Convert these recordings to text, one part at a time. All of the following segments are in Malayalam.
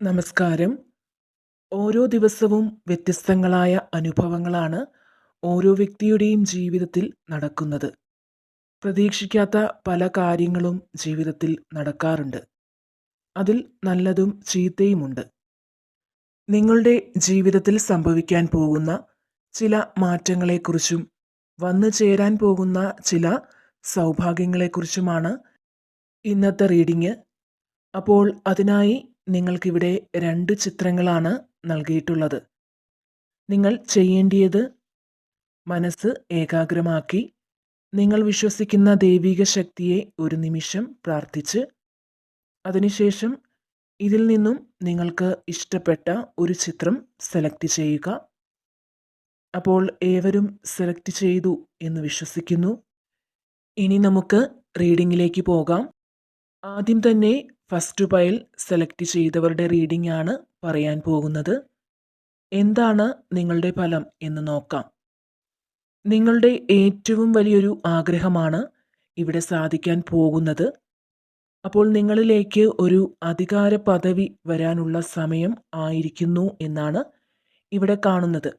നമസ്കാരം. ഓരോ ദിവസവും വ്യത്യസ്തങ്ങളായ അനുഭവങ്ങളാണ് ഓരോ വ്യക്തിയുടെയും ജീവിതത്തിൽ നടക്കുന്നത്. പ്രതീക്ഷിക്കാത്ത പല കാര്യങ്ങളും ജീവിതത്തിൽ നടക്കാറുണ്ട്. അതിൽ നല്ലതും ചീത്തയുമുണ്ട്. നിങ്ങളുടെ ജീവിതത്തിൽ സംഭവിക്കാൻ പോകുന്ന ചില മാറ്റങ്ങളെക്കുറിച്ചും വന്നു ചേരാൻ പോകുന്ന ചില സൗഭാഗ്യങ്ങളെക്കുറിച്ചുമാണ് ഇന്നത്തെ റീഡിങ് അപ്പോൾ അതിനായി നിങ്ങൾക്കിവിടെ രണ്ട് ചിത്രങ്ങളാണ് നൽകിയിട്ടുള്ളത്. നിങ്ങൾ ചെയ്യേണ്ടിയത് മനസ്സ് ഏകാഗ്രമാക്കി നിങ്ങൾ വിശ്വസിക്കുന്ന ദൈവിക ശക്തിയെ ഒരു നിമിഷം പ്രാർത്ഥിച്ച് അതിനുശേഷം ഇതിൽ നിന്നും നിങ്ങൾക്ക് ഇഷ്ടപ്പെട്ട ഒരു ചിത്രം സെലക്ട് ചെയ്യുക. അപ്പോൾ ഏവരും സെലക്ട് ചെയ്തു എന്ന് വിശ്വസിക്കുന്നു. ഇനി നമുക്ക് റീഡിങ്ങിലേക്ക് പോകാം. ആദ്യം തന്നെ ഫസ്റ്റ് പൈൽ സെലക്ട് ചെയ്തവരുടെ റീഡിംഗ് ആണ് പറയാൻ പോകുന്നത്. എന്താണ് നിങ്ങളുടെ ഫലം എന്ന് നോക്കാം. നിങ്ങളുടെ ഏറ്റവും വലിയൊരു ആഗ്രഹമാണ് ഇവിടെ സാധിക്കാൻ പോകുന്നത്. അപ്പോൾ നിങ്ങളിലേക്ക് ഒരു അധികാര പദവി വരാനുള്ള സമയം ആയിരിക്കുന്നു എന്നാണ് ഇവിടെ കാണുന്നത്.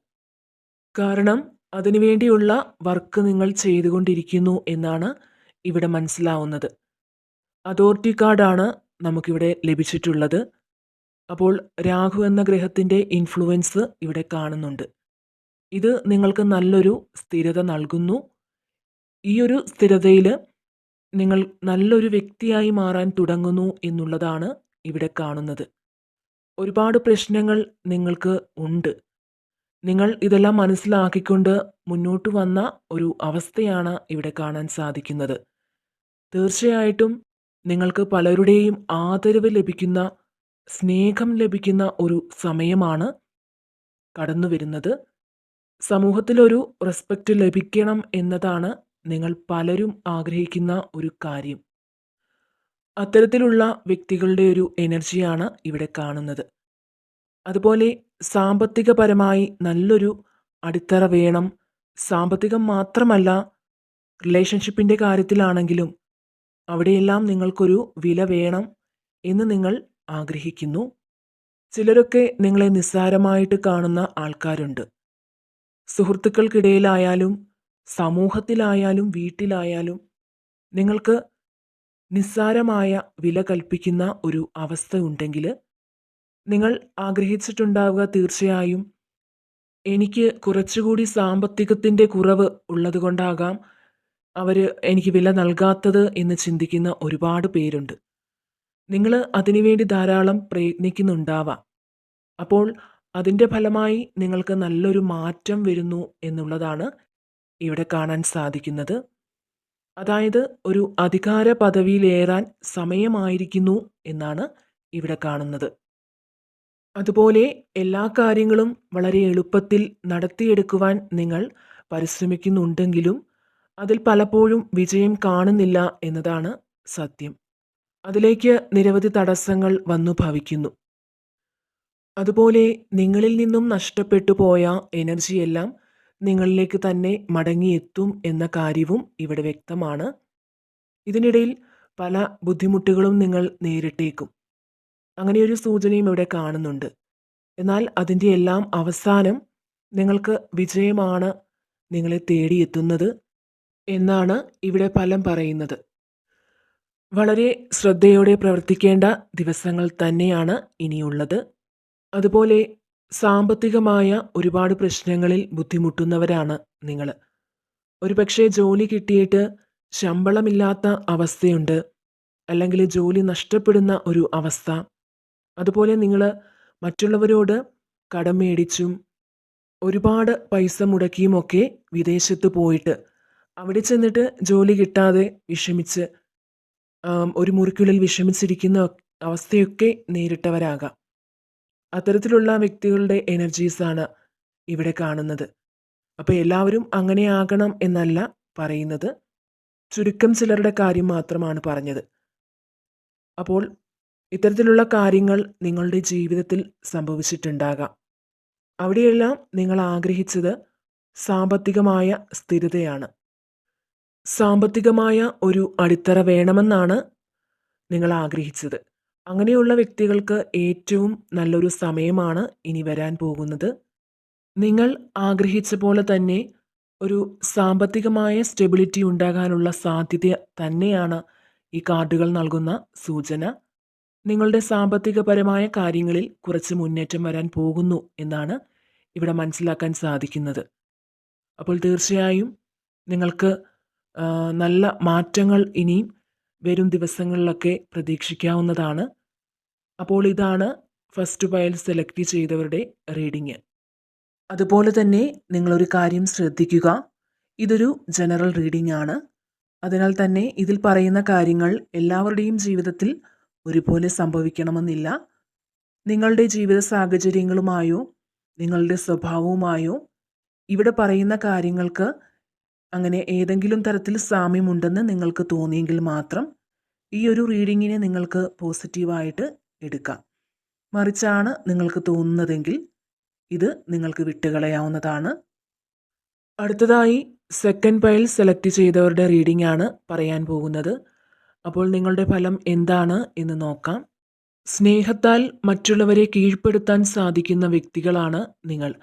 കാരണം അതിനുവേണ്ടിയുള്ള വർക്ക് നിങ്ങൾ ചെയ്തുകൊണ്ടിരിക്കുന്നു എന്നാണ് ഇവിടെ മനസ്സിലാവുന്നത്. അതോറിറ്റി കാർഡാണ് നമുക്കിവിടെ ലഭിച്ചിട്ടുള്ളത്. അപ്പോൾ രാഹു എന്ന ഗ്രഹത്തിന്റെ ഇൻഫ്ലുവൻസ് ഇവിടെ കാണുന്നുണ്ട്. ഇത് നിങ്ങൾക്ക് നല്ലൊരു സ്ഥിരത നൽകുന്നു. ഈ ഒരു സ്ഥിരതയിൽ നിങ്ങൾ നല്ലൊരു വ്യക്തിയായി മാറാൻ തുടങ്ങുന്നു എന്നുള്ളതാണ് ഇവിടെ കാണുന്നത്. ഒരുപാട് പ്രശ്നങ്ങൾ നിങ്ങൾക്ക് ഉണ്ട്. നിങ്ങൾ ഇതെല്ലാം മനസ്സിലാക്കിക്കൊണ്ട് മുന്നോട്ട് വന്ന ഒരു അവസ്ഥയാണ് ഇവിടെ കാണാൻ സാധിക്കുന്നത്. തീർച്ചയായിട്ടും നിങ്ങൾക്ക് പലരുടെയും ആദരവ് ലഭിക്കുന്ന, സ്നേഹം ലഭിക്കുന്ന ഒരു സമയമാണ് കടന്നു വരുന്നത്. സമൂഹത്തിലൊരു റെസ്പെക്റ്റ് ലഭിക്കണം എന്നതാണ് നിങ്ങൾ പലരും ആഗ്രഹിക്കുന്ന ഒരു കാര്യം. അത്തരത്തിലുള്ള വ്യക്തികളുടെ ഒരു എനർജിയാണ് ഇവിടെ കാണുന്നത്. അതുപോലെ സാമ്പത്തികപരമായി നല്ലൊരു അടിത്തറ വേണം. സാമ്പത്തികം മാത്രമല്ല റിലേഷൻഷിപ്പിന്റെ കാര്യത്തിലാണെങ്കിലും അവിടെയെല്ലാം നിങ്ങൾക്കൊരു വില വേണം എന്ന് നിങ്ങൾ ആഗ്രഹിക്കുന്നു. ചിലരൊക്കെ നിങ്ങളെ നിസ്സാരമായിട്ട് കാണുന്ന ആൾക്കാരുണ്ട്. സുഹൃത്തുക്കൾക്കിടയിലായാലും സമൂഹത്തിലായാലും വീട്ടിലായാലും നിങ്ങൾക്ക് നിസ്സാരമായ വില കൽപ്പിക്കുന്ന ഒരു അവസ്ഥ ഉണ്ടെങ്കിൽ നിങ്ങൾ ആഗ്രഹിച്ചിട്ടുണ്ടാവുക തീർച്ചയായും എനിക്ക് കുറച്ചുകൂടി സാമ്പത്തികത്തിന്റെ കുറവ് ഉള്ളതുകൊണ്ടാകാം അവർ എനിക്ക് വില നൽകാത്തത് എന്ന് ചിന്തിക്കുന്ന ഒരുപാട് പേരുണ്ട്. നിങ്ങൾ അതിനുവേണ്ടി ധാരാളം പ്രയത്നിക്കുന്നുണ്ടാവാം. അപ്പോൾ അതിന്റെ ഫലമായി നിങ്ങൾക്ക് നല്ലൊരു മാറ്റം വരുന്നു എന്നുള്ളതാണ് ഇവിടെ കാണാൻ സാധിക്കുന്നത്. അതായത് ഒരു അധികാര പദവിയിലേറാൻ സമയമായിരിക്കുന്നു എന്നാണ് ഇവിടെ കാണുന്നത്. അതുപോലെ എല്ലാ കാര്യങ്ങളും വളരെ എളുപ്പത്തിൽ നടത്തിയെടുക്കുവാൻ നിങ്ങൾ പരിശ്രമിക്കുന്നുണ്ടെങ്കിലും അതിൽ പലപ്പോഴും വിജയം കാണുന്നില്ല എന്നതാണ് സത്യം. അതിലേക്ക് നിരവധി തടസ്സങ്ങൾ വന്നു ഭവിക്കുന്നു. അതുപോലെ നിങ്ങളിൽ നിന്നും നഷ്ടപ്പെട്ടു പോയ എനർജിയെല്ലാം നിങ്ങളിലേക്ക് തന്നെ മടങ്ങിയെത്തും എന്ന കാര്യവും ഇവിടെ വ്യക്തമാണ്. ഇതിനിടയിൽ പല ബുദ്ധിമുട്ടുകളും നിങ്ങൾ നേരിട്ടേക്കും. അങ്ങനെയൊരു സൂചനയും ഇവിടെ കാണുന്നുണ്ട്. എന്നാൽ അതിന്റെ എല്ലാം അവസാനം നിങ്ങൾക്ക് വിജയമാണ് നിങ്ങളെ തേടിയെത്തുന്നത് എന്നാണ് ഇവിടെ പലം പറയുന്നത്. വളരെ ശ്രദ്ധയോടെ പ്രവർത്തിക്കേണ്ട ദിവസങ്ങൾ തന്നെയാണ് ഇനിയുള്ളത്. അതുപോലെ സാമ്പത്തികമായ ഒരുപാട് പ്രശ്നങ്ങളിൽ ബുദ്ധിമുട്ടുന്നവരാണ് നിങ്ങൾ. ഒരുപക്ഷേ ജോലി കിട്ടിയിട്ട് ശമ്പളമില്ലാത്ത അവസ്ഥയുണ്ട്. അല്ലെങ്കിൽ ജോലി നഷ്ടപ്പെടുന്ന ഒരു അവസ്ഥ. അതുപോലെ നിങ്ങൾ മറ്റുള്ളവരോട് കടം മേടിച്ചും ഒരുപാട് പൈസ മുടക്കിയുമൊക്കെ വിദേശത്ത് പോയിട്ട് അവിടെ ചെന്നിട്ട് ജോലി കിട്ടാതെ വിഷമിച്ച് ഒരു മുറിക്കുള്ളിൽ വിഷമിച്ചിരിക്കുന്ന അവസ്ഥയൊക്കെ നേരിട്ടവരാകാം. അത്തരത്തിലുള്ള വ്യക്തികളുടെ എനർജീസാണ് ഇവിടെ കാണുന്നത്. അപ്പോൾ എല്ലാവരും അങ്ങനെ ആകണം എന്നല്ല പറയുന്നത്. ചുരുക്കം ചിലരുടെ കാര്യം മാത്രമാണ് പറഞ്ഞത്. അപ്പോൾ ഇത്തരത്തിലുള്ള കാര്യങ്ങൾ നിങ്ങളുടെ ജീവിതത്തിൽ സംഭവിച്ചിട്ടുണ്ടാകാം. അവിടെയെല്ലാം നിങ്ങൾ ആഗ്രഹിച്ചത് സാമ്പത്തികമായ സ്ഥിരതയാണ്. സാമ്പത്തികമായ ഒരു അടിത്തറ വേണമെന്നാണ് നിങ്ങൾ ആഗ്രഹിച്ചത്. അങ്ങനെയുള്ള വ്യക്തികൾക്ക് ഏറ്റവും നല്ലൊരു സമയമാണ് ഇനി വരാൻ പോകുന്നത്. നിങ്ങൾ ആഗ്രഹിച്ച പോലെ തന്നെ ഒരു സാമ്പത്തികമായ സ്റ്റെബിലിറ്റി ഉണ്ടാകാനുള്ള സാധ്യത തന്നെയാണ് ഈ കാർഡുകൾ നൽകുന്ന സൂചന. നിങ്ങളുടെ സാമ്പത്തികപരമായ കാര്യങ്ങളിൽ കുറച്ച് മുന്നേറ്റം വരാൻ പോകുന്നു എന്നാണ് ഇവിടെ മനസ്സിലാക്കാൻ സാധിക്കുന്നത്. അപ്പോൾ തീർച്ചയായും നിങ്ങൾക്ക് നല്ല മാറ്റങ്ങൾ ഇനിയും വരും ദിവസങ്ങളിലൊക്കെ പ്രതീക്ഷിക്കാവുന്നതാണ്. അപ്പോൾ ഇതാണ് ഫസ്റ്റ് ഫയൽ സെലക്ട് ചെയ്തവരുടെ റീഡിങ്. അതുപോലെ തന്നെ നിങ്ങളൊരു കാര്യം ശ്രദ്ധിക്കുക. ഇതൊരു ജനറൽ റീഡിംഗ് ആണ്. അതിനാൽ തന്നെ ഇതിൽ പറയുന്ന കാര്യങ്ങൾ എല്ലാവരുടെയും ജീവിതത്തിൽ ഒരുപോലെ സംഭവിക്കണമെന്നില്ല. നിങ്ങളുടെ ജീവിത സാഹചര്യങ്ങളുമായോ നിങ്ങളുടെ സ്വഭാവവുമായോ ഇവിടെ പറയുന്ന കാര്യങ്ങൾക്ക് അങ്ങനെ ഏതെങ്കിലും തരത്തിൽ സാമ്യമുണ്ടെന്ന് നിങ്ങൾക്ക് തോന്നിയെങ്കിൽ മാത്രം ഈ ഒരു റീഡിങ്ങിനെ നിങ്ങൾക്ക് പോസിറ്റീവായിട്ട് എടുക്കാം. മറിച്ചാണ് നിങ്ങൾക്ക് തോന്നുന്നതെങ്കിൽ ഇത് നിങ്ങൾക്ക് വിട്ടുകളയാവുന്നതാണ്. അടുത്തതായി സെക്കൻഡ് പൈൽ സെലക്ട് ചെയ്തവരുടെ റീഡിംഗ് ആണ് പറയാൻ പോകുന്നത്. അപ്പോൾ നിങ്ങളുടെ ഫലം എന്താണ് എന്ന് നോക്കാം. സ്നേഹത്താൽ മറ്റുള്ളവരെ കീഴ്പ്പെടുത്താൻ സാധിക്കുന്ന വ്യക്തികളാണ് നിങ്ങൾ.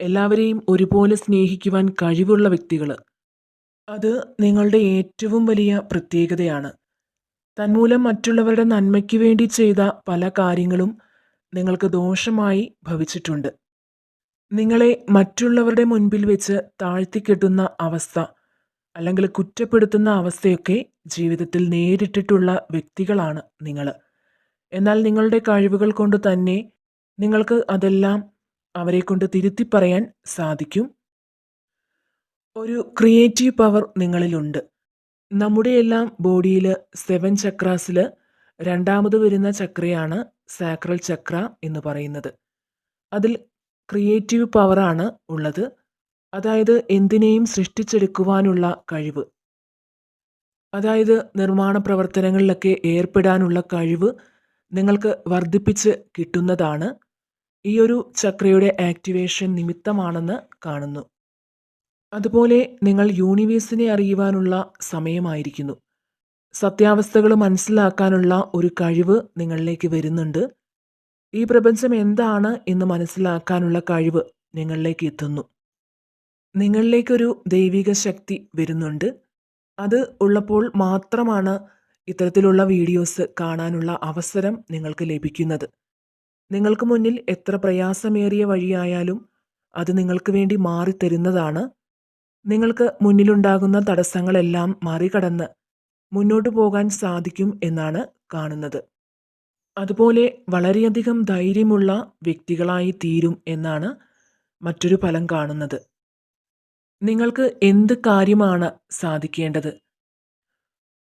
എല്ലാവരെയും ഒരുപോലെ സ്നേഹിക്കുവാൻ കഴിവുള്ള വ്യക്തികൾ അത് നിങ്ങളുടെ ഏറ്റവും വലിയ പ്രത്യേകതയാണ്. തന്മൂലം മറ്റുള്ളവരുടെ നന്മയ്ക്ക് വേണ്ടി ചെയ്ത പല കാര്യങ്ങളും നിങ്ങൾക്ക് ദോഷമായി ഭവിച്ചിട്ടുണ്ട്. നിങ്ങളെ മറ്റുള്ളവരുടെ മുൻപിൽ വെച്ച് താഴ്ത്തിക്കെട്ടുന്ന അവസ്ഥ അല്ലെങ്കിൽ കുറ്റപ്പെടുത്തുന്ന അവസ്ഥയൊക്കെ ജീവിതത്തിൽ നേരിട്ടിട്ടുള്ള വ്യക്തികളാണ് നിങ്ങൾ എന്നാൽ നിങ്ങളുടെ കഴിവുകൾ കൊണ്ട് തന്നെ നിങ്ങൾക്ക് അതെല്ലാം അവരെ കൊണ്ട് തിരുത്തി പറയാൻ സാധിക്കും. ഒരു ക്രിയേറ്റീവ് പവർ നിങ്ങളിലുണ്ട്. നമ്മുടെ എല്ലാം ബോഡിയിൽ സെവൻ ചക്രാസിൽ രണ്ടാമത് വരുന്ന ചക്രയാണ് സാക്രൽ ചക്ര എന്ന് പറയുന്നത്. അതിൽ ക്രിയേറ്റീവ് പവറാണ് ഉള്ളത്. അതായത് എന്തിനേയും സൃഷ്ടിച്ചെടുക്കുവാനുള്ള കഴിവ്. അതായത് നിർമ്മാണ പ്രവർത്തനങ്ങളിലൊക്കെ ഏർപ്പെടാനുള്ള കഴിവ് നിങ്ങൾക്ക് വർദ്ധിപ്പിച്ച് കിട്ടുന്നതാണ്. ഈ ഒരു ചക്രയുടെ ആക്ടിവേഷൻ നിമിത്തമാണെന്ന് കാണുന്നു. അതുപോലെ നിങ്ങൾ യൂണിവേഴ്സിനെ അറിയുവാനുള്ള സമയമായിരിക്കുന്നു. സത്യാവസ്ഥകൾ മനസ്സിലാക്കാനുള്ള ഒരു കഴിവ് നിങ്ങളിലേക്ക് വരുന്നുണ്ട്. ഈ പ്രപഞ്ചം എന്താണ് എന്ന് മനസ്സിലാക്കാനുള്ള കഴിവ് നിങ്ങളിലേക്ക് എത്തുന്നു. നിങ്ങളിലേക്കൊരു ദൈവിക ശക്തി വരുന്നുണ്ട്. അത് ഉള്ളപ്പോൾ മാത്രമാണ് ഇത്തരത്തിലുള്ള വീഡിയോസ് കാണാനുള്ള അവസരം നിങ്ങൾക്ക് ലഭിക്കുന്നത്. നിങ്ങൾക്ക് മുന്നിൽ എത്ര പ്രയാസമേറിയ വഴിയായാലും അത് നിങ്ങൾക്ക് വേണ്ടി മാറിത്തരുന്നതാണ്. നിങ്ങൾക്ക് മുന്നിലുണ്ടാകുന്ന തടസ്സങ്ങളെല്ലാം മറികടന്ന് മുന്നോട്ടു പോകാൻ സാധിക്കും എന്നാണ് കാണുന്നത്. അതുപോലെ വളരെയധികം ധൈര്യമുള്ള വ്യക്തികളായി തീരും എന്നാണ് മറ്റൊരു ഫലം കാണുന്നത്. നിങ്ങൾക്ക് എന്ത് കാര്യമാണ് സാധിക്കേണ്ടത്?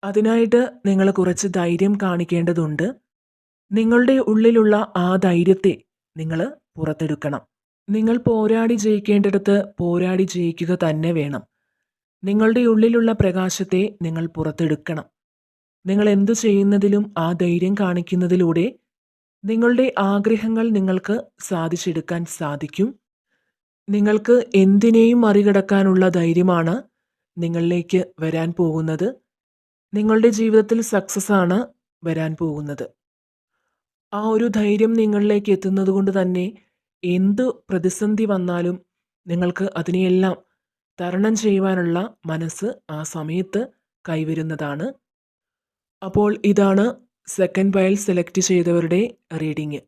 അതിനായിട്ട് നിങ്ങൾ കുറച്ച് ധൈര്യം കാണിക്കേണ്ടതുണ്ട്. നിങ്ങളുടെ ഉള്ളിലുള്ള ആ ധൈര്യത്തെ നിങ്ങൾ പുറത്തെടുക്കണം. നിങ്ങൾ പോരാടി ജയിക്കേണ്ടിടത്ത് പോരാടി ജയിക്കുക തന്നെ വേണം. നിങ്ങളുടെ ഉള്ളിലുള്ള പ്രകാശത്തെ നിങ്ങൾ പുറത്തെടുക്കണം. നിങ്ങൾ എന്തു ചെയ്യുന്നതിലും ആ ധൈര്യം കാണിക്കുന്നതിലൂടെ നിങ്ങളുടെ ആഗ്രഹങ്ങൾ നിങ്ങൾക്ക് സാധിച്ചെടുക്കാൻ സാധിക്കും. നിങ്ങൾക്ക് എന്തിനേയും മറികടക്കാനുള്ള ധൈര്യമാണ് നിങ്ങളിലേക്ക് വരാൻ പോകുന്നത്. നിങ്ങളുടെ ജീവിതത്തിൽ സക്സസ് ആണ് വരാൻ പോകുന്നത്. ആ ഒരു ധൈര്യം നിങ്ങളിലേക്ക് എത്തുന്നത് കൊണ്ട് തന്നെ എന്ത് പ്രതിസന്ധി വന്നാലും നിങ്ങൾക്ക് അതിനെയെല്ലാം തരണം ചെയ്യുവാനുള്ള മനസ്സ് ആ സമയത്ത് കൈവരുന്നതാണ്. അപ്പോൾ ഇതാണ് സെക്കൻഡ് ബയൽ സെലക്ട് ചെയ്തവരുടെ റീഡിങ്